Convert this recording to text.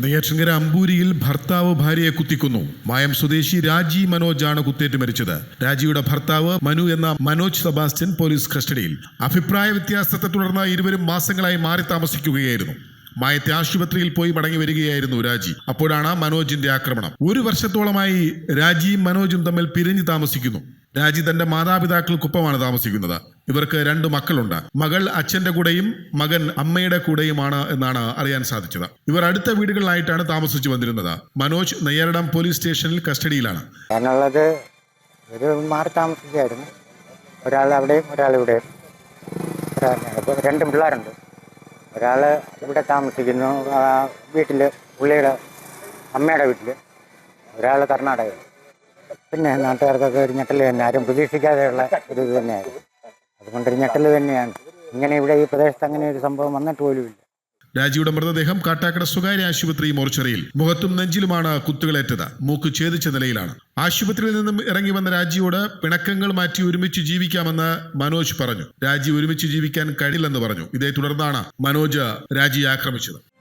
നെയ്യാറ്റിൻകര അമ്പൂരിയിൽ ഭർത്താവ് ഭാര്യയെ കുത്തിക്കുന്നു. മായം സ്വദേശി രാജി മനോജാണ് കുത്തേറ്റ് മരിച്ചത്. രാജിയുടെ ഭർത്താവ് മനു എന്ന മനോജ് സെബാസ്റ്റ്യൻ പോലീസ് കസ്റ്റഡിയിൽ. അഭിപ്രായ വ്യത്യാസത്തെ തുടർന്ന് ഇരുവരും മാസങ്ങളായി മാറി താമസിക്കുകയായിരുന്നു. മായത്തെ ആശുപത്രിയിൽ പോയി മടങ്ങി വരികയായിരുന്നു രാജി. അപ്പോഴാണ് മനോജിന്റെ ആക്രമണം. ഒരു വർഷത്തോളമായി രാജിയും മനോജും തമ്മിൽ പിരിഞ്ഞു താമസിക്കുന്നു. രാജി തന്റെ മാതാപിതാക്കൾക്കൊപ്പമാണ് താമസിക്കുന്നത്. ഇവർക്ക് രണ്ട് മക്കളുണ്ട്. മകൾ അച്ഛന്റെ കൂടെയും മകൻ അമ്മയുടെ കൂടെയുമാണ് എന്നാണ് അറിയാൻ സാധിച്ചത്. ഇവർ അടുത്ത വീടുകളിലായിട്ടാണ് താമസിച്ചു വന്നിരുന്നത്. മനോജ് നെയ്യാറിടം പോലീസ് സ്റ്റേഷനിൽ കസ്റ്റഡിയിലാണ്. ഞാനുള്ളത് ഒരു മാറി താമസിച്ചായിരുന്നു ഒരാൾ അവിടെയും ഒരാൾ ഇവിടെയും. രണ്ട് പിള്ളേരുണ്ട്. ഒരാൾ ഇവിടെ താമസിക്കുന്നു. വീട്ടിൽ പുള്ളിയുടെ അമ്മയുടെ വീട്ടിൽ ഒരാൾ കർണാടകയിൽ പിന്നെ നാട്ടുകാർക്കൊക്കെ ഒരു ഞെട്ടൽ തന്നെ. ആരും പ്രതീക്ഷിക്കാതെയുള്ള ഒരു ഇത് തന്നെയായിരുന്നു. അതുകൊണ്ടൊരു ഞെട്ടൽ തന്നെയാണ്. ഇങ്ങനെ ഇവിടെ ഈ പ്രദേശത്ത് അങ്ങനെ ഒരു സംഭവം വന്നിട്ട് പോലുമില്ല രാജിയുടെ മൃതദേഹം കാട്ടാക്കട സ്വകാര്യ ആശുപത്രി മോർച്ചറിയിൽ. മുഖത്തും നെഞ്ചിലുമാണ് കുത്തുകളേറ്റത്. മൂക്ക് ഛേദിച്ച നിലയിലാണ്. ആശുപത്രിയിൽ നിന്നും ഇറങ്ങി വന്ന രാജിയോട് പിണക്കങ്ങൾ മാറ്റി ഒരുമിച്ച് ജീവിക്കാമെന്ന് മനോജ് പറഞ്ഞു. രാജി ഒരുമിച്ച് ജീവിക്കാൻ കഴിയില്ലെന്ന് പറഞ്ഞു. ഇതേ തുടർന്നാണ് മനോജ് രാജിയെ ആക്രമിച്ചത്.